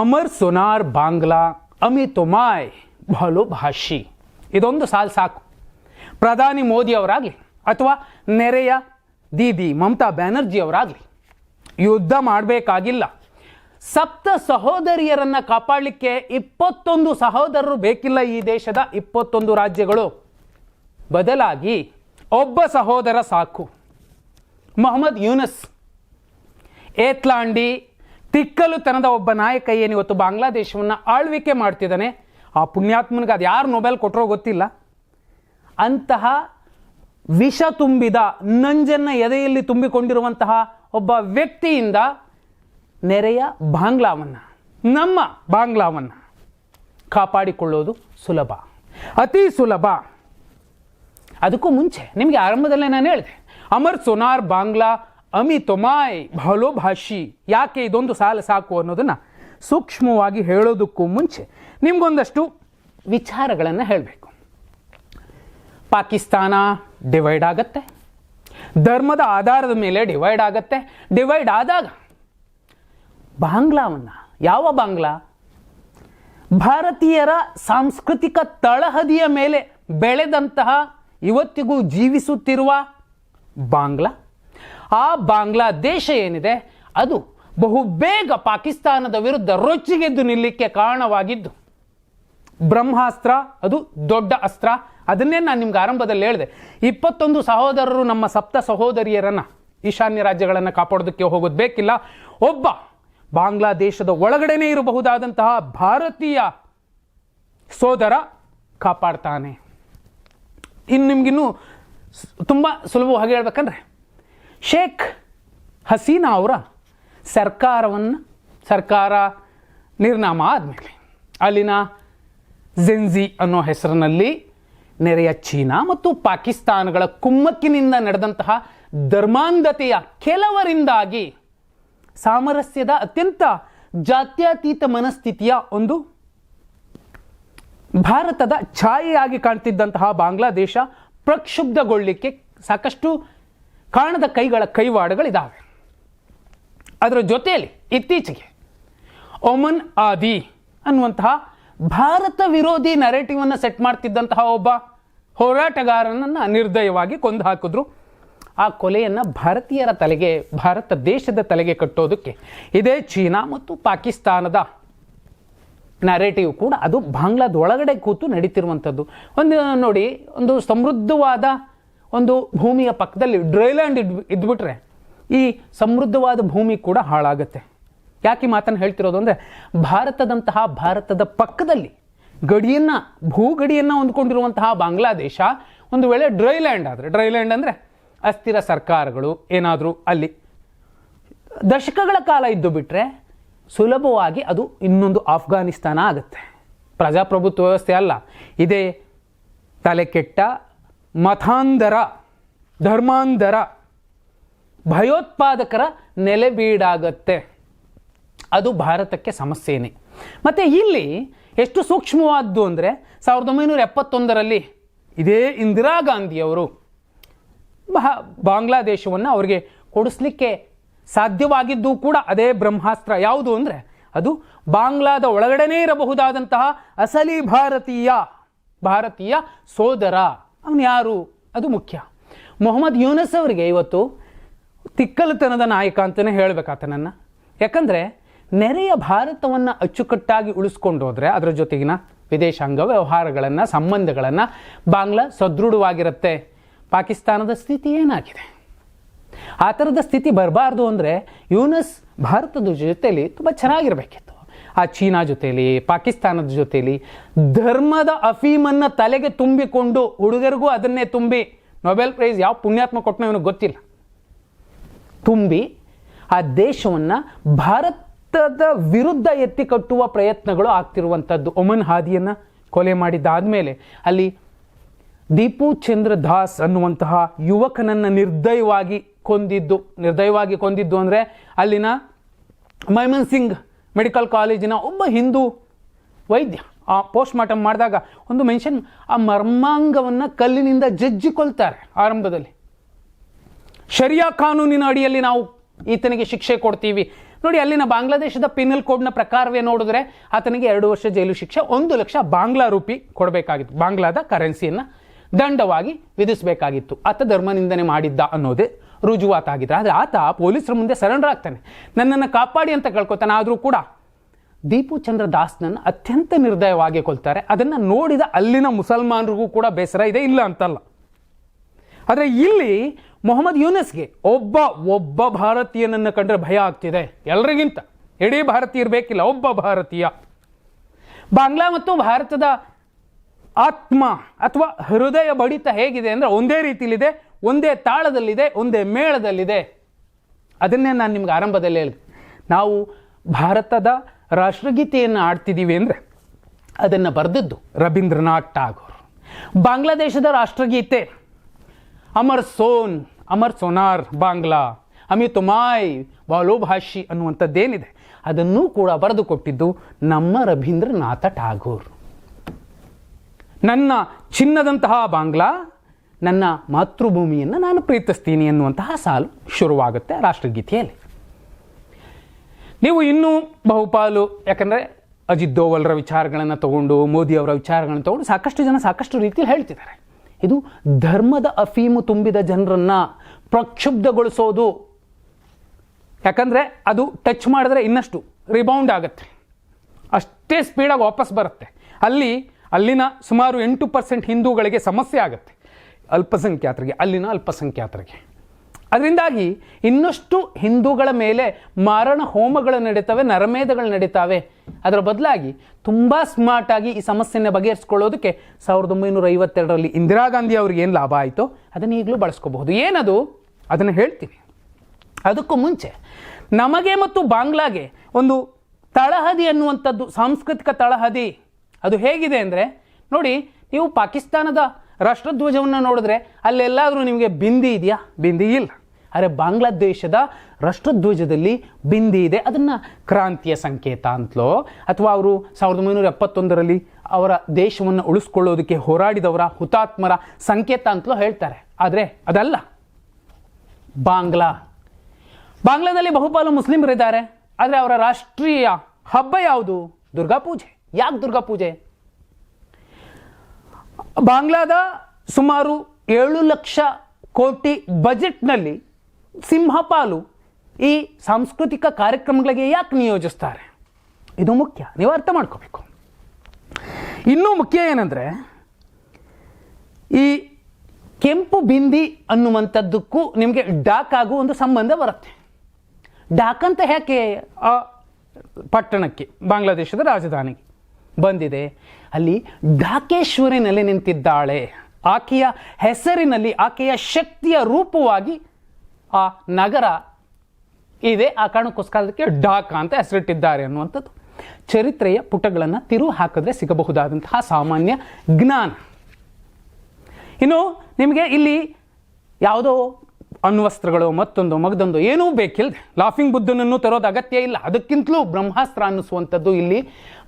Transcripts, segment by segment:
ಅಮರ್ ಸೊನಾರ್ ಬಾಂಗ್ಲಾ ಅಮಿತೊಮಾಯ್ ಭಲು ಭಾಷಿ. ಇದೊಂದು ಸಾಲ್ ಸಾಕು. ಪ್ರಧಾನಿ ಮೋದಿ ಅವರಾಗಲಿ ಅಥವಾ ನೆರೆಯ ದೀದಿ ಮಮತಾ ಬ್ಯಾನರ್ಜಿ ಅವರಾಗಲಿ, ಯುದ್ಧ ಮಾಡಬೇಕಾಗಿಲ್ಲ. ಸಪ್ತ ಸಹೋದರಿಯರನ್ನು ಕಾಪಾಡಲಿಕ್ಕೆ ಇಪ್ಪತ್ತೊಂದು ಸಹೋದರರು ಬೇಕಿಲ್ಲ ಈ ದೇಶದ ಇಪ್ಪತ್ತೊಂದು ರಾಜ್ಯಗಳು. ಬದಲಾಗಿ ಒಬ್ಬ ಸಹೋದರ ಸಾಕು. ಮೊಹಮ್ಮದ್ ಯೂನಸ್, ಏತ್ಲಾಂಡಿ ತಿಕ್ಕಲುತನದ ಒಬ್ಬ ನಾಯಕ ಏನು ಇವತ್ತು ಬಾಂಗ್ಲಾದೇಶವನ್ನು ಆಳ್ವಿಕೆ ಮಾಡ್ತಿದ್ದಾನೆ? ಆ ಪುಣ್ಯಾತ್ಮನಿಗೆ ಅದು ಯಾರು ನೊಬೆಲ್ ಕೊಟ್ಟರೋ ಗೊತ್ತಿಲ್ಲ. ಅಂತಹ ವಿಷ ತುಂಬಿದ, ನಂಜನ್ನ ಎದೆಯಲ್ಲಿ ತುಂಬಿಕೊಂಡಿರುವಂತಹ ಒಬ್ಬ ವ್ಯಕ್ತಿಯಿಂದ ನೆರೆಯ ಬಾಂಗ್ಲಾವನ್ನು, ನಮ್ಮ ಬಾಂಗ್ಲಾವನ್ನು ಕಾಪಾಡಿಕೊಳ್ಳೋದು ಸುಲಭ. ಅತಿ ಸುಲಭ. ಅದಕ್ಕೂ ಮುಂಚೆ ನಿಮಗೆ ಆರಂಭದಲ್ಲೇ ನಾನು ಹೇಳಿದೆ, ಅಮರ್ ಸೋನಾರ್ ಬಾಂಗ್ಲಾ ಅಮಿ ತೊಮಾಯ್ ಭಾಷಿ ಯಾಕೆ ಇದೊಂದು ಸಾಲ ಸಾಕು ಅನ್ನೋದನ್ನು ಸೂಕ್ಷ್ಮವಾಗಿ ಹೇಳೋದಕ್ಕೂ ಮುಂಚೆ ನಿಮಗೊಂದಷ್ಟು ವಿಚಾರಗಳನ್ನು ಹೇಳಬೇಕು. ಪಾಕಿಸ್ತಾನ ಡಿವೈಡ್ ಆಗತ್ತೆ. ಧರ್ಮದ ಆಧಾರದ ಮೇಲೆ ಡಿವೈಡ್ ಆಗತ್ತೆ. ಡಿವೈಡ್ ಆದಾಗ ಬಾಂಗ್ಲಾವನ್ನು, ಯಾವ ಬಾಂಗ್ಲಾ? ಭಾರತೀಯರ ಸಾಂಸ್ಕೃತಿಕ ತಳಹದಿಯ ಮೇಲೆ ಬೆಳೆದಂತಹ ಇವತ್ತಿಗೂ ಜೀವಿಸುತ್ತಿರುವ ಬಾಂಗ್ಲಾ. ಆ ಬಾಂಗ್ಲಾದೇಶ ಏನಿದೆ? ಅದು ಬಹು ಬೇಗ ಪಾಕಿಸ್ತಾನದ ವಿರುದ್ಧ ರೊಚ್ಚಿಗೆದ್ದು ನಿಲ್ಲಕ್ಕೆ ಕಾರಣವಾಗಿದ್ದು. ಬ್ರಹ್ಮಾಸ್ತ್ರ, ಅದು ದೊಡ್ಡ ಅಸ್ತ್ರ. ಅದನ್ನೇ ನಾನು ನಿಮ್ಗೆ ಆರಂಭದಲ್ಲಿ ಹೇಳಿದೆ. ಇಪ್ಪತ್ತೊಂದು ಸಹೋದರರು ನಮ್ಮ ಸಪ್ತ ಸಹೋದರಿಯರನ್ನು, ಈಶಾನ್ಯ ರಾಜ್ಯಗಳನ್ನು ಕಾಪಾಡೋದಕ್ಕೆ ಹೋಗೋದು ಬೇಕಿಲ್ಲ. ಒಬ್ಬ ಬಾಂಗ್ಲಾದೇಶದ ಒಳಗಡೆನೇ ಇರಬಹುದಾದಂತಹ ಭಾರತೀಯ ಸೋದರ ಕಾಪಾಡ್ತಾನೆ. ಇನ್ನು ನಿಮ್ಗಿನ್ನೂ ತುಂಬ ಸುಲಭವಾಗಿ ಹೇಳ್ಬೇಕಂದ್ರೆ ಶೇಖ್ ಹಸೀನಾ ಅವರ ಸರ್ಕಾರವನ್ನು, ಸರ್ಕಾರ ನಿರ್ನಾಮ ಆದಮೇಲೆ. ಅಲ್ಲಿನ ಜೆನ್ಜಿ ಅನ್ನೋ ಹೆಸರಿನಲ್ಲಿ ನೆರೆಯ ಚೀನಾ ಮತ್ತು ಪಾಕಿಸ್ತಾನಗಳ ಕುಮ್ಮಕ್ಕಿನಿಂದ ನಡೆದಂತಹ ಧರ್ಮಾಂಧತೆಯ ಕೆಲವರಿಂದಾಗಿ ಸಾಮರಸ್ಯದ ಅತ್ಯಂತ ಜಾತ್ಯತೀತ ಮನಸ್ಥಿತಿಯ ಒಂದು ಭಾರತದ ಛಾಯೆಯಾಗಿ ಕಾಣ್ತಿದ್ದಂತಹ ಬಾಂಗ್ಲಾದೇಶ ಪ್ರಕ್ಷುಬ್ಧಗೊಳ್ಳಿಕ್ಕೆ ಸಾಕಷ್ಟು ಕಾಣದ ಕೈಗಳ ಕೈವಾಡಗಳಿದ್ದಾವೆ ಅದರ ಜೊತೆಯಲ್ಲಿ ಇತ್ತೀಚೆಗೆ ಒಮನ್ ಆದಿ ಅನ್ನುವಂತಹ ಭಾರತ ವಿರೋಧಿ ನರೇಟಿವನ್ನು ಸೆಟ್ ಮಾಡ್ತಿದ್ದಂತಹ ಒಬ್ಬ ಹೋರಾಟಗಾರನನ್ನು ನಿರ್ದಯವಾಗಿ ಕೊಂದು ಹಾಕಿದ್ರು ಆ ಕೊಲೆಯನ್ನು ಭಾರತೀಯರ ತಲೆಗೆ, ಭಾರತ ದೇಶದ ತಲೆಗೆ ಕಟ್ಟೋದಕ್ಕೆ ಇದೇ ಚೀನಾ ಮತ್ತು ಪಾಕಿಸ್ತಾನದ ನರೇಟಿವ್ ಕೂಡ ಅದು ಬಾಂಗ್ಲಾದ ಒಳಗಡೆ ಕೂತು ನಡೀತಿರುವಂಥದ್ದು. ಒಂದು ನೋಡಿ, ಒಂದು ಸಮೃದ್ಧವಾದ ಒಂದು ಭೂಮಿಯ ಪಕ್ಕದಲ್ಲಿ ಡ್ರೈಲ್ಯಾಂಡ್ ಇದ್ ಇದ್ಬಿಟ್ರೆ ಈ ಸಮೃದ್ಧವಾದ ಭೂಮಿ ಕೂಡ ಹಾಳಾಗುತ್ತೆ. ಯಾಕೆ ಮಾತನ್ನು ಹೇಳ್ತಿರೋದು ಅಂದರೆ ಭಾರತದಂತಹ ಭಾರತದ ಪಕ್ಕದಲ್ಲಿ ಗಡಿಯನ್ನು, ಭೂಗಡಿಯನ್ನು ಹೊಂದ್ಕೊಂಡಿರುವಂತಹ ಬಾಂಗ್ಲಾದೇಶ ಒಂದು ವೇಳೆ ಡ್ರೈಲ್ಯಾಂಡ್ ಆದರೆ ಡ್ರೈಲ್ಯಾಂಡ್ ಅಂದರೆ ಅಸ್ಥಿರ ಸರ್ಕಾರಗಳು ಏನಾದರೂ ಅಲ್ಲಿ ದಶಕಗಳ ಕಾಲ ಇದ್ದು ಬಿಟ್ಟರೆ ಸುಲಭವಾಗಿ ಅದು ಇನ್ನೊಂದು ಆಫ್ಘಾನಿಸ್ತಾನ ಆಗುತ್ತೆ. ಪ್ರಜಾಪ್ರಭುತ್ವ ವ್ಯವಸ್ಥೆ ಅಲ್ಲ. ಇದೇ ತಲೆ ಕೆಟ್ಟ ಮತಾಂಧರ, ಧರ್ಮಾಂಧರ, ಭಯೋತ್ಪಾದಕರ ನೆಲೆಬೀಡಾಗತ್ತೆ. ಅದು ಭಾರತಕ್ಕೆ ಸಮಸ್ಯೆನೇ. ಮತ್ತು ಇಲ್ಲಿ ಎಷ್ಟು ಸೂಕ್ಷ್ಮವಾದ್ದು ಅಂದರೆ ಸಾವಿರದ ಒಂಬೈನೂರ ಎಪ್ಪತ್ತೊಂದರಲ್ಲಿ ಇದೇ ಇಂದಿರಾ ಗಾಂಧಿಯವರು ಬಹ ಬಾಂಗ್ಲಾದೇಶವನ್ನು ಅವರಿಗೆ ಕೊಡಿಸ್ಲಿಕ್ಕೆ ಸಾಧ್ಯವಾಗಿದ್ದು ಕೂಡ ಅದೇ ಬ್ರಹ್ಮಾಸ್ತ್ರ. ಯಾವುದು ಅಂದರೆ ಅದು ಬಾಂಗ್ಲಾದ ಒಳಗಡೆನೇ ಇರಬಹುದಾದಂತಹ ಅಸಲಿ ಭಾರತೀಯ ಭಾರತೀಯ ಸೋದರ. ಅವನು ಯಾರು? ಅದು ಮುಖ್ಯ. ಮೊಹಮ್ಮದ್ ಯೂನಸ್ ಅವರಿಗೆ ಇವತ್ತು ತಿಕ್ಕಲುತನದ ನಾಯಕ ಅಂತಲೇ ಹೇಳಬೇಕಾತನನ್ನು ಯಾಕಂದರೆ ನೆರೆಯ ಭಾರತವನ್ನು ಅಚ್ಚುಕಟ್ಟಾಗಿ ಉಳಿಸ್ಕೊಂಡು ಹೋದರೆ ಅದರ ಜೊತೆಗಿನ ವಿದೇಶಾಂಗ ವ್ಯವಹಾರಗಳನ್ನು, ಸಂಬಂಧಗಳನ್ನು ಬಾಂಗ್ಲಾ ಸದೃಢವಾಗಿರುತ್ತೆ. ಪಾಕಿಸ್ತಾನದ ಸ್ಥಿತಿ ಏನಾಗಿದೆ? ಆ ಥರದ ಸ್ಥಿತಿ ಬರಬಾರ್ದು ಅಂದರೆ ಯೂನಸ್ ಭಾರತದ ಜೊತೆಯಲ್ಲಿ ತುಂಬ ಚೆನ್ನಾಗಿರಬೇಕಿತ್ತು. ಆ ಚೀನಾ ಜೊತೆಯಲ್ಲಿ ಪಾಕಿಸ್ತಾನದ ಜೊತೆಯಲ್ಲಿ ಧರ್ಮದ ಅಫೀಮನ್ನು ತಲೆಗೆ ತುಂಬಿಕೊಂಡು ಹುಡುಗರಿಗೂ ಅದನ್ನೇ ತುಂಬಿ ನೊಬೆಲ್ ಪ್ರೈಸ್ ಯಾವ ಪುಣ್ಯಾತ್ಮ ಕೊಟ್ಟನೋ ಇವನಿಗೆ ಗೊತ್ತಿಲ್ಲ. ತುಂಬಿ ಆ ದೇಶವನ್ನು ಭಾರತದ ವಿರುದ್ಧ ಎತ್ತಿ ಕಟ್ಟುವ ಪ್ರಯತ್ನಗಳು ಆಗ್ತಿರುವಂಥದ್ದು. ಒಮನ್ ಹಾದಿಯನ್ನು ಕೊಲೆ ಮಾಡಿದ್ದಾದಮೇಲೆ ಅಲ್ಲಿ ದೀಪು ಚಂದ್ರ ದಾಸ್ ಅನ್ನುವಂತಹ ಯುವಕನನ್ನು ನಿರ್ದಯವಾಗಿ ಕೊಂದಿದ್ದು. ನಿರ್ದಯವಾಗಿ ಕೊಂದಿದ್ದು ಅಂದರೆ ಅಲ್ಲಿನ ಮೈಮನ್ ಸಿಂಗ್ ಮೆಡಿಕಲ್ ಕಾಲೇಜಿನ ಒಬ್ಬ ಹಿಂದೂ ವೈದ್ಯ ಆ ಪೋಸ್ಟ್ ಮಾರ್ಟಮ್ ಮಾಡಿದಾಗ ಒಂದು ಮೆನ್ಷನ್ ಆ ಮರ್ಮಾಂಗವನ್ನು ಕಲ್ಲಿನಿಂದ ಜಜ್ಜಿಕೊಳ್ತಾರೆ ಆರಂಭದಲ್ಲಿ. ಶರಿಯಾ ಕಾನೂನಿನ ಅಡಿಯಲ್ಲಿ ನಾವು ಈತನಿಗೆ ಶಿಕ್ಷೆ ಕೊಡ್ತೀವಿ. ನೋಡಿ, ಅಲ್ಲಿನ ಬಾಂಗ್ಲಾದೇಶದ ಪಿನಲ್ ಕೋಡ್ನ ಪ್ರಕಾರವೇ ನೋಡಿದ್ರೆ ಆತನಿಗೆ ಎರಡು ವರ್ಷ ಜೈಲು ಶಿಕ್ಷೆ, ಒಂದು ಲಕ್ಷ ಬಾಂಗ್ಲಾ ರೂಪಿ ಕೊಡಬೇಕಾಗಿತ್ತು. ಬಾಂಗ್ಲಾದ ಕರೆನ್ಸಿಯನ್ನು ದಂಡವಾಗಿ ವಿಧಿಸಬೇಕಾಗಿತ್ತು. ಆತ ಧರ್ಮನಿಂದನೆ ಮಾಡಿದ್ದ ಅನ್ನೋದೇ ರುಜುವಾತಾಗಿದೆ ಆದರೆ ಆತ ಪೊಲೀಸರ ಮುಂದೆ ಸರೆಂಡರ್ ಆಗ್ತಾನೆ. ನನ್ನನ್ನು ಕಾಪಾಡಿ ಅಂತ ಕೇಳ್ಕೊತಾನೆ. ಆದರೂ ಕೂಡ ದೀಪು ಚಂದ್ರ ದಾಸ್ನನ್ನು ಅತ್ಯಂತ ನಿರ್ದಯವಾಗಿ ಕೊಲ್ತಾರೆ. ಅದನ್ನು ನೋಡಿದ ಅಲ್ಲಿನ ಮುಸಲ್ಮಾನರಿಗೂ ಕೂಡ ಬೇಸರ ಇದೆ. ಇಲ್ಲ ಅಂತಲ್ಲ. ಆದರೆ ಇಲ್ಲಿ ಮೊಹಮ್ಮದ್ ಯೂನಸ್ಗೆ ಒಬ್ಬ ಒಬ್ಬ ಭಾರತೀಯನನ್ನು ಕಂಡ್ರೆ ಭಯ ಆಗ್ತಿದೆ. ಎಲ್ರಿಗಿಂತ. ಇಡೀ ಭಾರತೀಯ ಇರಬೇಕಿಲ್ಲ ಒಬ್ಬ ಭಾರತೀಯ. ಬಾಂಗ್ಲಾ ಮತ್ತು ಭಾರತದ ಆತ್ಮ ಅಥವಾ ಹೃದಯ ಬಡಿತ ಹೇಗಿದೆ ಅಂದರೆ ಒಂದೇ ರೀತಿಲಿದೆ. ಒಂದೇ ತಾಳದಲ್ಲಿದೆ, ಒಂದೇ ಮೇಳದಲ್ಲಿದೆ. ಅದನ್ನೇ ನಾನು ನಿಮ್ಗೆ ಆರಂಭದಲ್ಲಿ ಹೇಳಿದೆ. ನಾವು ಭಾರತದ ರಾಷ್ಟ್ರಗೀತೆಯನ್ನು ಆಡ್ತಿದ್ದೀವಿ ಅಂದರೆ ಅದನ್ನು ಬರೆದದ್ದು ರವೀಂದ್ರನಾಥ್ ಟಾಗೋರ್. ಬಾಂಗ್ಲಾದೇಶದ ರಾಷ್ಟ್ರಗೀತೆ, ಅಮರ್ ಸೋನ್, ಅಮರ್ ಸೋನಾರ್ ಬಾಂಗ್ಲಾ ಅಮಿ ಮಾಯ್ ಭಾಷಿ ಅನ್ನುವಂಥದ್ದೇನಿದೆ. ಅದನ್ನು ಕೂಡ ಬರೆದುಕೊಟ್ಟಿದ್ದು ನಮ್ಮ ರವೀಂದ್ರನಾಥ ಟಾಗೋರ್. ನನ್ನ ಚಿನ್ನದಂತಹ ಬಾಂಗ್ಲಾ ನನ್ನ ಮಾತೃಭೂಮಿಯನ್ನು ನಾನು ಪ್ರೀತಿಸ್ತೀನಿ ಎನ್ನುವಂತಹ ಸಾಲು ಶುರುವಾಗುತ್ತೆ ರಾಷ್ಟ್ರಗೀತೆಯಲ್ಲಿ. ನೀವು ಇನ್ನೂ ಬಹುಪಾಲು, ಯಾಕಂದರೆ ಅಜಿತ್ ದೋವಲ್ರ ವಿಚಾರಗಳನ್ನು ತಗೊಂಡು ಮೋದಿಯವರ ವಿಚಾರಗಳನ್ನು ತಗೊಂಡು ಸಾಕಷ್ಟು ಜನ ಸಾಕಷ್ಟು ರೀತಿಯಲ್ಲಿ ಹೇಳ್ತಿದ್ದಾರೆ. ಇದು ಧರ್ಮದ ಅಫೀಮು ತುಂಬಿದ ಜನರನ್ನು ಪ್ರಕ್ಷುಬ್ಧಗೊಳಿಸೋದು. ಯಾಕಂದರೆ ಅದು ಟಚ್ ಮಾಡಿದ್ರೆ ಇನ್ನಷ್ಟು ರಿಬೌಂಡ್ ಆಗುತ್ತೆ. ಅಷ್ಟೇ ಸ್ಪೀಡಾಗಿ ವಾಪಸ್ ಬರುತ್ತೆ. ಅಲ್ಲಿ, ಅಲ್ಲಿನ ಸುಮಾರು ಎಂಟು ಪರ್ಸೆಂಟ್ ಹಿಂದೂಗಳಿಗೆ ಸಮಸ್ಯೆ ಆಗುತ್ತೆ. ಅಲ್ಪಸಂಖ್ಯಾತರಿಗೆ, ಅಲ್ಲಿನ ಅಲ್ಪಸಂಖ್ಯಾತರಿಗೆ. ಅದರಿಂದಾಗಿ ಇನ್ನಷ್ಟು ಹಿಂದೂಗಳ ಮೇಲೆ ಮಾರಣ ಹೋಮಗಳು ನಡೀತವೆ, ನರಮೇಧಗಳು ನಡೀತಾವೆ. ಅದರ ಬದಲಾಗಿ ತುಂಬ ಸ್ಮಾರ್ಟಾಗಿ ಈ ಸಮಸ್ಯೆನ ಬಗೆಹರಿಸ್ಕೊಳ್ಳೋದಕ್ಕೆ ಸಾವಿರದ ಒಂಬೈನೂರ ಐವತ್ತೆರಡರಲ್ಲಿ ಇಂದಿರಾ ಗಾಂಧಿ ಅವ್ರಿಗೆ ಏನು ಲಾಭ ಆಯಿತು, ಅದನ್ನು ಈಗಲೂ ಬಳಸ್ಕೋಬಹುದು. ಏನದು? ಅದನ್ನು ಹೇಳ್ತೀನಿ. ಅದಕ್ಕೂ ಮುಂಚೆ ನಮಗೆ ಮತ್ತು ಬಾಂಗ್ಲಾಗೆ ಒಂದು ತಳಹದಿ ಅನ್ನುವಂಥದ್ದು, ಸಾಂಸ್ಕೃತಿಕ ತಳಹದಿ, ಅದು ಹೇಗಿದೆ ಅಂದರೆ, ನೋಡಿ, ನೀವು ಪಾಕಿಸ್ತಾನದ ರಾಷ್ಟ್ರಧ್ವಜವನ್ನು ನೋಡಿದ್ರೆ ಅಲ್ಲೆಲ್ಲಾದರೂ ನಿಮಗೆ ಬಿಂದಿ ಇದೆಯಾ? ಬಿಂದಿ ಇಲ್ಲ. ಆದರೆ ಬಾಂಗ್ಲಾದೇಶದ ರಾಷ್ಟ್ರಧ್ವಜದಲ್ಲಿ ಬಿಂದಿ ಇದೆ. ಅದನ್ನು ಕ್ರಾಂತಿಯ ಸಂಕೇತ ಅಂತಲೋ? ಅಥವಾ ಅವರು ಸಾವಿರದ ಒಂಬೈನೂರ ಎಪ್ಪತ್ತೊಂದರಲ್ಲಿ ಅವರ ದೇಶವನ್ನು ಉಳಿಸ್ಕೊಳ್ಳೋದಕ್ಕೆ ಹೋರಾಡಿದವರ ಹುತಾತ್ಮರ ಸಂಕೇತ ಅಂತಲೋ ಹೇಳ್ತಾರೆ. ಆದರೆ ಅದಲ್ಲ. ಬಾಂಗ್ಲಾ. ಬಾಂಗ್ಲಾದಲ್ಲಿ ಬಹುಪಾಲು ಮುಸ್ಲಿಮರಿದ್ದಾರೆ. ಆದರೆ ಅವರ ರಾಷ್ಟ್ರೀಯ ಹಬ್ಬ ಯಾವುದು? ದುರ್ಗಾ ಪೂಜೆ ಯಾಕೆ ದುರ್ಗಾ ಪೂಜೆ ಬಾಂಗ್ಲಾದ ಸುಮಾರು ಏಳು ಲಕ್ಷ ಕೋಟಿ ಬಜೆಟ್ನಲ್ಲಿ ಸಿಂಹಪಾಲು ಈ ಸಾಂಸ್ಕೃತಿಕ ಕಾರ್ಯಕ್ರಮಗಳಿಗೆ ಯಾಕೆ ನಿಯೋಜಿಸ್ತಾರೆ? ಇದು ಮುಖ್ಯ. ನೀವು ಅರ್ಥ ಮಾಡ್ಕೋಬೇಕು. ಇನ್ನೂ ಮುಖ್ಯ ಏನಂದರೆ, ಈ ಕೆಂಪು ಬಿಂದಿ ಅನ್ನುವಂಥದ್ದಕ್ಕೂ ನಿಮಗೆ ಡಾಕ್ ಆಗೋ ಒಂದು ಸಂಬಂಧ ಬರುತ್ತೆ. ಡಾಕ್ ಅಂತ ಯಾಕೆ ಆ ಪಟ್ಟಣಕ್ಕೆ, ಬಾಂಗ್ಲಾದೇಶದ ರಾಜಧಾನಿಗೆ? ಬಂದಿದೆ. ಅಲ್ಲಿ ಢಾಕೇಶ್ವರಿನಲ್ಲಿ ನಿಂತಿದ್ದಾಳೆ. ಆಕೆಯ ಹೆಸರಿನಲ್ಲಿ ಆಕೆಯ ಶಕ್ತಿಯ ರೂಪವಾಗಿ ಆ ನಗರ ಇದೆ. ಆ ಕಾರಣಕ್ಕೋಸ್ಕರ ಅದಕ್ಕೆ ಡಾಕ ಅಂತ ಹೆಸರಿಟ್ಟಿದ್ದಾರೆ ಅನ್ನುವಂಥದ್ದು. ಚರಿತ್ರೆಯ ಪುಟಗಳನ್ನು ತಿರು ಹಾಕಿದ್ರೆ ಸಿಗಬಹುದಾದಂತಹ ಸಾಮಾನ್ಯ ಜ್ಞಾನ. ಇನ್ನು ನಿಮಗೆ ಇಲ್ಲಿ ಯಾವುದೋ ಅಣ್ವಸ್ತ್ರಗಳು ಮತ್ತೊಂದು ಮಗದೊಂದು ಏನೂ ಬೇಕಿಲ್ಲ ಲಾಫಿಂಗ್ ಬುದ್ಧನನ್ನು ತರೋದು ಅಗತ್ಯ ಇಲ್ಲ. ಅದಕ್ಕಿಂತಲೂ ಬ್ರಹ್ಮಾಸ್ತ್ರ ಅನ್ನಿಸುವಂಥದ್ದು ಇಲ್ಲಿ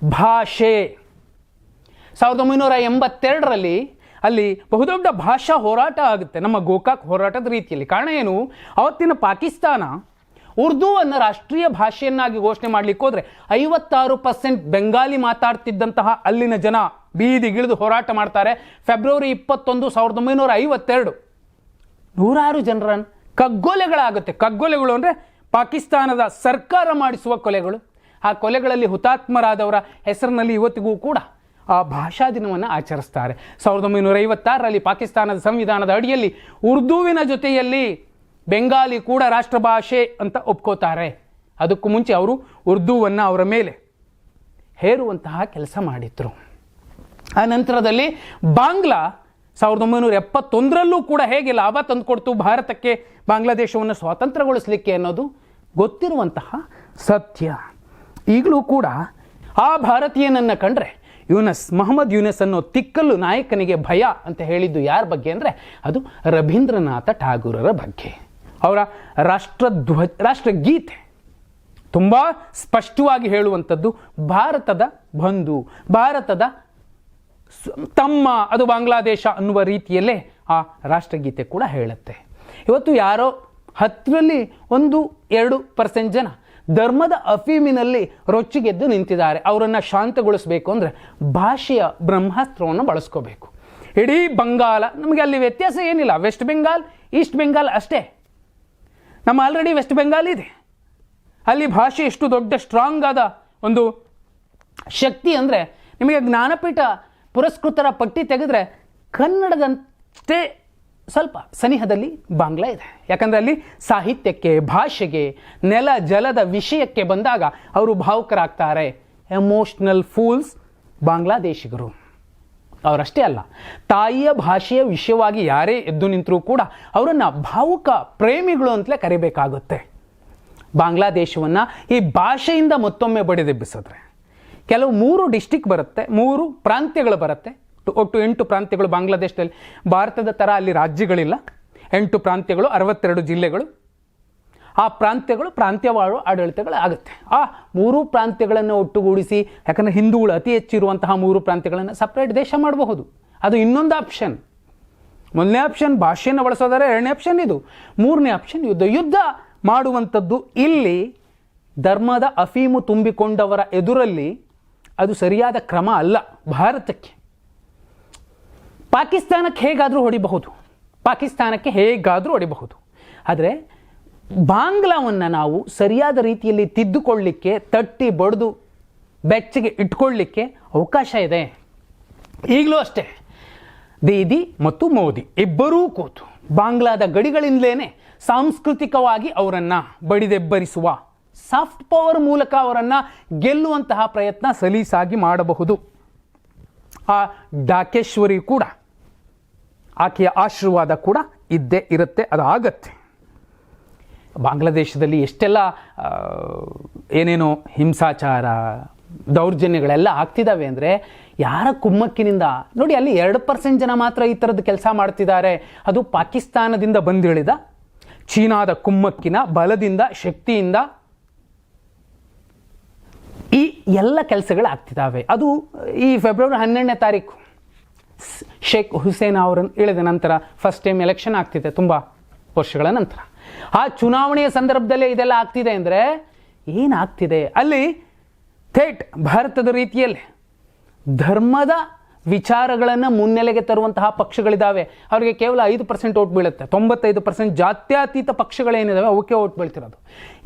ಭಾಷೆ. ಸಾವಿರದ ಒಂಬೈನೂರ ಎಂಬತ್ತೆರಡರಲ್ಲಿ ಅಲ್ಲಿ ಬಹುದೊಡ್ಡ ಭಾಷಾ ಹೋರಾಟ ಆಗುತ್ತೆ. ನಮ್ಮ ಗೋಕಾಕ್ ಹೋರಾಟದ ರೀತಿಯಲ್ಲಿ. ಕಾರಣ ಏನು? ಅವತ್ತಿನ ಪಾಕಿಸ್ತಾನ ಉರ್ದುವನ್ನು ರಾಷ್ಟ್ರೀಯ ಭಾಷೆಯನ್ನಾಗಿ ಘೋಷಣೆ ಮಾಡಲಿಕ್ಕೆ ಹೋದರೆ ಐವತ್ತಾರು ಪರ್ಸೆಂಟ್ ಬೆಂಗಾಲಿ ಮಾತಾಡ್ತಿದ್ದಂತಹ ಅಲ್ಲಿನ ಜನ ಬೀದಿಗಿಳಿದು ಹೋರಾಟ ಮಾಡ್ತಾರೆ. ಫೆಬ್ರವರಿ ಇಪ್ಪತ್ತೊಂದು, ಸಾವಿರದ ಒಂಬೈನೂರ ಐವತ್ತೆರಡು. ನೂರಾರು ಜನರ ಕಗ್ಗೊಲೆಗಳಾಗುತ್ತೆ. ಕಗ್ಗೊಲೆಗಳು ಅಂದರೆ ಪಾಕಿಸ್ತಾನದ ಸರ್ಕಾರ ಮಾಡಿಸುವ ಕೊಲೆಗಳು. ಆ ಕೊಲೆಗಳಲ್ಲಿ ಹುತಾತ್ಮರಾದವರ ಹೆಸರಿನಲ್ಲಿ ಇವತ್ತಿಗೂ ಕೂಡ ಆ ಭಾಷಾ ದಿನವನ್ನು ಆಚರಿಸ್ತಾರೆ. ಸಾವಿರದ ಒಂಬೈನೂರ ಐವತ್ತಾರರಲ್ಲಿ ಪಾಕಿಸ್ತಾನದ ಸಂವಿಧಾನದ ಅಡಿಯಲ್ಲಿ ಉರ್ದುವಿನ ಜೊತೆಯಲ್ಲಿ ಬೆಂಗಾಲಿ ಕೂಡ ರಾಷ್ಟ್ರಭಾಷೆ ಅಂತ ಒಪ್ಕೋತಾರೆ. ಅದಕ್ಕೂ ಮುಂಚೆ ಅವರು ಉರ್ದುವನ್ನು ಅವರ ಮೇಲೆ ಹೇರುವಂತಹ ಕೆಲಸ ಮಾಡಿದ್ರು. ಆ ನಂತರದಲ್ಲಿ ಬಾಂಗ್ಲಾ ಸಾವಿರದ ಒಂಬೈನೂರ ಎಪ್ಪತ್ತೊಂದರಲ್ಲೂ ಕೂಡ ಹೇಗೆ ಲಾಭ ತಂದುಕೊಡ್ತು ಭಾರತಕ್ಕೆ ಬಾಂಗ್ಲಾದೇಶವನ್ನು ಸ್ವಾತಂತ್ರ್ಯಗೊಳಿಸಲಿಕ್ಕೆ ಅನ್ನೋದು ಗೊತ್ತಿರುವಂತಹ ಸತ್ಯ. ಈಗಲೂ ಕೂಡ ಆ ಭಾರತೀಯನನ್ನು ಕಂಡ್ರೆ ಯೂನಸ್, ಮೊಹಮ್ಮದ್ ಯೂನಸ್ ಅನ್ನೋ ತಿಕ್ಕಲು ನಾಯಕನಿಗೆ ಭಯ ಅಂತ ಹೇಳಿದ್ದು ಯಾರ ಬಗ್ಗೆ ಅಂದರೆ ಅದು ರವೀಂದ್ರನಾಥ ಠಾಗೂರರ ಬಗ್ಗೆ. ಅವರ ರಾಷ್ಟ್ರಧ್ವ ರಾಷ್ಟ್ರಗೀತೆ ತುಂಬ ಸ್ಪಷ್ಟವಾಗಿ ಹೇಳುವಂಥದ್ದು ಭಾರತದ ಬಂಧು, ಭಾರತದ ತಮ್ಮ, ಅದು ಬಾಂಗ್ಲಾದೇಶ ಅನ್ನುವ ರೀತಿಯಲ್ಲೇ ಆ ರಾಷ್ಟ್ರಗೀತೆ ಕೂಡ ಹೇಳುತ್ತೆ. ಇವತ್ತು ಯಾರೋ ಹತ್ತರಲ್ಲಿ ಒಂದು, ಎರಡು ಪರ್ಸೆಂಟ್ ಜನ ಧರ್ಮದ ಅಫೀಮಿನಲ್ಲಿ ರೊಚ್ಚಿಗೆದ್ದು ನಿಂತಿದ್ದಾರೆ. ಅವರನ್ನು ಶಾಂತಗೊಳಿಸಬೇಕು ಅಂದರೆ ಭಾಷೆಯ ಬ್ರಹ್ಮಾಸ್ತ್ರವನ್ನು ಬಳಸ್ಕೋಬೇಕು. ಇಡೀ ಬಂಗಾಲ ನಮಗೆ ಅಲ್ಲಿ ವ್ಯತ್ಯಾಸ ಏನಿಲ್ಲ. ವೆಸ್ಟ್ ಬೆಂಗಾಲ್ ಈಸ್ಟ್ ಬೆಂಗಾಲ್ ಅಷ್ಟೇ. ನಮ್ಮ ಆಲ್ರೆಡಿ ವೆಸ್ಟ್ ಬೆಂಗಾಲ್ ಇದೆ. ಅಲ್ಲಿ ಭಾಷೆ ಎಷ್ಟು ದೊಡ್ಡ ಸ್ಟ್ರಾಂಗ್ ಆದ ಒಂದು ಶಕ್ತಿ ಅಂದರೆ ನಿಮಗೆ ಜ್ಞಾನಪೀಠ ಪುರಸ್ಕೃತರ ಪಟ್ಟಿ ತೆಗೆದ್ರೆ ಕನ್ನಡದಂತೆ ಸ್ವಲ್ಪ ಸನಿಹದಲ್ಲಿ ಬಾಂಗ್ಲಾ ಇದೆ. ಯಾಕಂದರೆ ಅಲ್ಲಿ ಸಾಹಿತ್ಯಕ್ಕೆ, ಭಾಷೆಗೆ, ನೆಲ ಜಲದ ವಿಷಯಕ್ಕೆ ಬಂದಾಗ ಅವರು ಭಾವುಕರಾಗ್ತಾರೆ. Emotional fools ಬಾಂಗ್ಲಾದೇಶಿಗರು. ಅವರಷ್ಟೇ ಅಲ್ಲ, ತಾಯಿಯ ಭಾಷೆಯ ವಿಷಯವಾಗಿ ಯಾರೇ ಎದ್ದು ನಿಂತರೂ ಕೂಡ ಅವರನ್ನು ಭಾವುಕ ಪ್ರೇಮಿಗಳು ಅಂತಲೇ ಕರಿಬೇಕಾಗುತ್ತೆ. ಬಾಂಗ್ಲಾದೇಶವನ್ನು ಈ ಭಾಷೆಯಿಂದ ಮತ್ತೊಮ್ಮೆ ಬಡಿದೆಬ್ಬಿಸಿದ್ರೆ. ಕೆಲವು ಮೂರು ಡಿಸ್ಟಿಕ್ ಬರುತ್ತೆ, ಮೂರು ಪ್ರಾಂತ್ಯಗಳು ಬರುತ್ತೆ. ಒಟ್ಟು ಎಂಟು ಪ್ರಾಂತ್ಯಗಳು ಬಾಂಗ್ಲಾದೇಶದಲ್ಲಿ. ಭಾರತದ ಥರ ಅಲ್ಲಿ ರಾಜ್ಯಗಳಿಲ್ಲ. ಎಂಟು ಪ್ರಾಂತ್ಯಗಳು, ಅರವತ್ತೆರಡು ಜಿಲ್ಲೆಗಳು. ಆ ಪ್ರಾಂತ್ಯಗಳು ಪ್ರಾಂತ್ಯವಾಳು ಆಡಳಿತಗಳು ಆಗುತ್ತೆ ಆ ಮೂರು ಪ್ರಾಂತ್ಯಗಳನ್ನು ಒಟ್ಟುಗೂಡಿಸಿ, ಯಾಕಂದರೆ ಹಿಂದೂಗಳು ಅತಿ ಹೆಚ್ಚಿರುವಂತಹ ಮೂರು ಪ್ರಾಂತ್ಯಗಳನ್ನು ಸಪ್ರೇಟ್ ದೇಶ ಮಾಡಬಹುದು. ಅದು ಇನ್ನೊಂದು ಆಪ್ಷನ್ ಮೊದಲನೇ ಆಪ್ಷನ್ ಭಾಷೆಯನ್ನು ಬಳಸೋದಾರೆ ಎರಡನೇ ಆಪ್ಷನ್ ಇದು. ಮೂರನೇ ಆಪ್ಷನ್ ಯುದ್ಧ. ಯುದ್ಧ ಮಾಡುವಂಥದ್ದು ಇಲ್ಲಿ ಧರ್ಮದ ಅಫೀಮು ತುಂಬಿಕೊಂಡವರ ಎದುರಲ್ಲಿ ಅದು ಸರಿಯಾದ ಕ್ರಮ ಅಲ್ಲ ಭಾರತಕ್ಕೆ. ಪಾಕಿಸ್ತಾನಕ್ಕೆ ಹೇಗಾದರೂ ಹೊಡಿಬಹುದು. ಪಾಕಿಸ್ತಾನಕ್ಕೆ ಹೇಗಾದರೂ ಹೊಡಿಬಹುದು. ಆದರೆ ಬಾಂಗ್ಲಾವನ್ನು ನಾವು ಸರಿಯಾದ ರೀತಿಯಲ್ಲಿ ತಿದ್ದುಕೊಳ್ಳಿಕ್ಕೆ, ತಟ್ಟಿ ಬಡಿದು ಬೆಚ್ಚಗೆ ಇಟ್ಕೊಳ್ಳಿಕ್ಕೆ ಅವಕಾಶ ಇದೆ. ಈಗಲೂ ಅಷ್ಟೇ. ದೀದಿ ಮತ್ತು ಮೋದಿ ಇಬ್ಬರೂ ಕೂತು ಬಾಂಗ್ಲಾದ ಗಡಿಗಳಿಂದಲೇ ಸಾಂಸ್ಕೃತಿಕವಾಗಿ ಅವರನ್ನು ಬಡಿದೆಬ್ಬರಿಸುವ ಸಾಫ್ಟ್ ಪವರ್ ಮೂಲಕ ಅವರನ್ನು ಗೆಲ್ಲುವಂತಹ ಪ್ರಯತ್ನ ಸಲೀಸಾಗಿ ಮಾಡಬಹುದು. ಆ ಡಾಕೇಶ್ವರಿ ಕೂಡ, ಆಕೆಯ ಆಶೀರ್ವಾದ ಕೂಡ ಇದ್ದೇ ಇರುತ್ತೆ, ಅದು ಆಗತ್ತೆ. ಬಾಂಗ್ಲಾದೇಶದಲ್ಲಿ ಎಷ್ಟೆಲ್ಲ ಏನೇನೋ ಹಿಂಸಾಚಾರ, ದೌರ್ಜನ್ಯಗಳೆಲ್ಲ ಆಗ್ತಿದ್ದಾವೆ ಅಂದರೆ, ಯಾರ ಕುಮ್ಮಕ್ಕಿನಿಂದ, ನೋಡಿ ಅಲ್ಲಿ ಎರಡು ಪರ್ಸೆಂಟ್ ಜನ ಮಾತ್ರ ಈ ಥರದ್ದು ಕೆಲಸ ಮಾಡ್ತಿದ್ದಾರೆ. ಅದು ಪಾಕಿಸ್ತಾನದಿಂದ ಬಂದಿಳಿದ, ಚೀನಾದ ಕುಮ್ಮಕ್ಕಿನ ಬಲದಿಂದ, ಶಕ್ತಿಯಿಂದ ಈ ಎಲ್ಲ ಕೆಲಸಗಳು ಆಗ್ತಿದ್ದಾವೆ ಅದು ಈ ಫೆಬ್ರವರಿ ಹನ್ನೆರಡನೇ ತಾರೀಕು. ಶೇಖ್ ಹುಸೇನ್ ಅವರನ್ನು ಇಳಿದ ನಂತರ ಫಸ್ಟ್ ಟೈಮ್ ಎಲೆಕ್ಷನ್ ಆಗ್ತಿದೆ ತುಂಬ ವರ್ಷಗಳ ನಂತರ. ಆ ಚುನಾವಣೆಯ ಸಂದರ್ಭದಲ್ಲೇ ಇದೆಲ್ಲ ಆಗ್ತಿದೆ ಅಂದರೆ ಏನಾಗ್ತಿದೆ? ಅಲ್ಲಿ ಥೇಟ್, ಭಾರತದ ರೀತಿಯಲ್ಲಿ ಧರ್ಮದ ವಿಚಾರಗಳನ್ನು ಮುನ್ನೆಲೆಗೆ ತರುವಂತಹ ಪಕ್ಷಗಳಿದ್ದಾವೆ ಅವರಿಗೆ ಕೇವಲ ಐದು ಪರ್ಸೆಂಟ್ ಓಟ್ ಬೀಳುತ್ತೆ. ತೊಂಬತ್ತೈದು ಪರ್ಸೆಂಟ್ ಜಾತ್ಯಾತೀತ ಪಕ್ಷಗಳೇನಿದಾವೆ ಅವಕ್ಕೆ ಓಟ್ ಬೀಳ್ತಿರೋದು.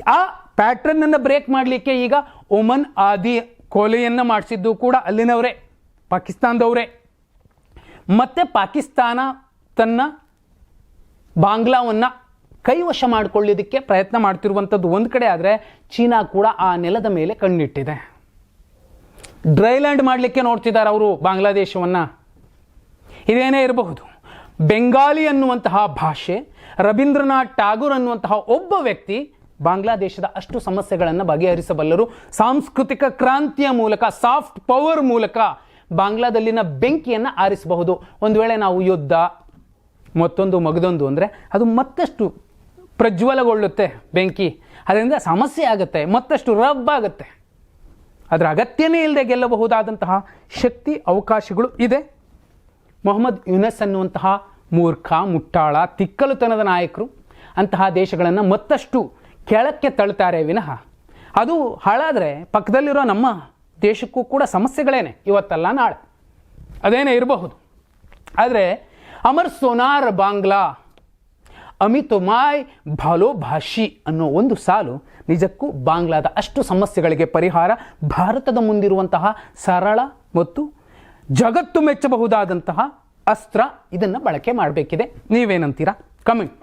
ಆ ಪ್ಯಾಟ್ರನ್ನನ್ನು ಬ್ರೇಕ್ ಮಾಡಲಿಕ್ಕೆ ಈಗ ಒಮನ್ ಆದಿ ಕೊಲೆಯನ್ನು ಮಾಡಿಸಿದ್ದು ಕೂಡ ಅಲ್ಲಿನವರೇ, ಪಾಕಿಸ್ತಾನದವರೇ. ಮತ್ತೆ ಪಾಕಿಸ್ತಾನ ತನ್ನ ಬಾಂಗ್ಲಾವನ್ನು ಕೈವಶ ಮಾಡಿಕೊಳ್ಳೋದಕ್ಕೆ ಪ್ರಯತ್ನ ಮಾಡ್ತಿರುವಂಥದ್ದು ಒಂದು ಕಡೆ ಆದರೆ ಚೀನಾ ಕೂಡ ಆ ನೆಲದ ಮೇಲೆ ಕಣ್ಣಿಟ್ಟಿದೆ. ಡ್ರೈಲ್ಯಾಂಡ್ ಮಾಡಲಿಕ್ಕೆ ನೋಡ್ತಿದ್ದಾರೆ ಅವರು ಬಾಂಗ್ಲಾದೇಶವನ್ನು. ಇದೇನೇ ಇರಬಹುದು? ಬೆಂಗಾಲಿ ಅನ್ನುವಂತಹ ಭಾಷೆ ರವೀಂದ್ರನಾಥ್ ಟಾಗೂರ್ ಅನ್ನುವಂತಹ ಒಬ್ಬ ವ್ಯಕ್ತಿ ಬಾಂಗ್ಲಾದೇಶದ ಅಷ್ಟು ಸಮಸ್ಯೆಗಳನ್ನು ಬಗೆಹರಿಸಬಲ್ಲರು. ಸಾಂಸ್ಕೃತಿಕ ಕ್ರಾಂತಿಯ ಮೂಲಕ ಸಾಫ್ಟ್ ಪವರ್ ಮೂಲಕ ಬಾಂಗ್ಲಾದಲ್ಲಿನ ಬೆಂಕಿಯನ್ನು ಆರಿಸಬಹುದು. ಒಂದು ವೇಳೆ ನಾವು ಯುದ್ಧ, ಮತ್ತೊಂದು ಮಗದೊಂದು ಅಂದರೆ ಅದು ಮತ್ತಷ್ಟು ಪ್ರಜ್ವಲಗೊಳ್ಳುತ್ತೆ ಬೆಂಕಿ. ಅದರಿಂದ ಸಮಸ್ಯೆ ಆಗುತ್ತೆ, ಮತ್ತಷ್ಟು ರಬ್ ಆಗುತ್ತೆ ಅದರ ಅಗತ್ಯನೇ ಇಲ್ಲದೆ ಗೆಲ್ಲಬಹುದಾದಂತಹ ಶಕ್ತಿ, ಅವಕಾಶಗಳು ಇದೆ. ಮೊಹಮ್ಮದ್ ಯುನಸ್ ಅನ್ನುವಂತಹ ಮೂರ್ಖ, ಮುಟ್ಟಾಳ, ತಿಕ್ಕಲುತನದ ನಾಯಕರು ಅಂತಹ ದೇಶಗಳನ್ನು ಮತ್ತಷ್ಟು ಕೆಳಕ್ಕೆ ತಳ್ತಾರೆ ವಿನಃ. ಅದು ಹಾಳಾದರೆ ಪಕ್ಕದಲ್ಲಿರೋ ನಮ್ಮ ದೇಶಕ್ಕೂ ಕೂಡ ಸಮಸ್ಯೆಗಳೇನೆ ಇವತ್ತಲ್ಲ ನಾಳೆ. ಅದೇನೇ ಇರಬಹುದು. ಆದರೆ ಅಮರ್ ಸೋನಾರ್ ಬಾಂಗ್ಲಾ ಅಮಿತುಮಾಯ್ ಭಾಲೋ ಭಾಷಿ ಅನ್ನೋ ಒಂದು ಸಾಲು ನಿಜಕ್ಕೂ ಬಾಂಗ್ಲಾದ ಅಷ್ಟು ಸಮಸ್ಯೆಗಳಿಗೆ ಪರಿಹಾರ ಭಾರತದ ಮುಂದಿರುವಂತಹ ಸರಳ ಮತ್ತು ಜಗತ್ತು ಮೆಚ್ಚಬಹುದಾದಂತಹ ಅಸ್ತ್ರ ಇದನ್ನು ಬಳಕೆ ಮಾಡಬೇಕಿದೆ. ನೀವೇನಂತೀರಾ? ಕಮೆಂಟ್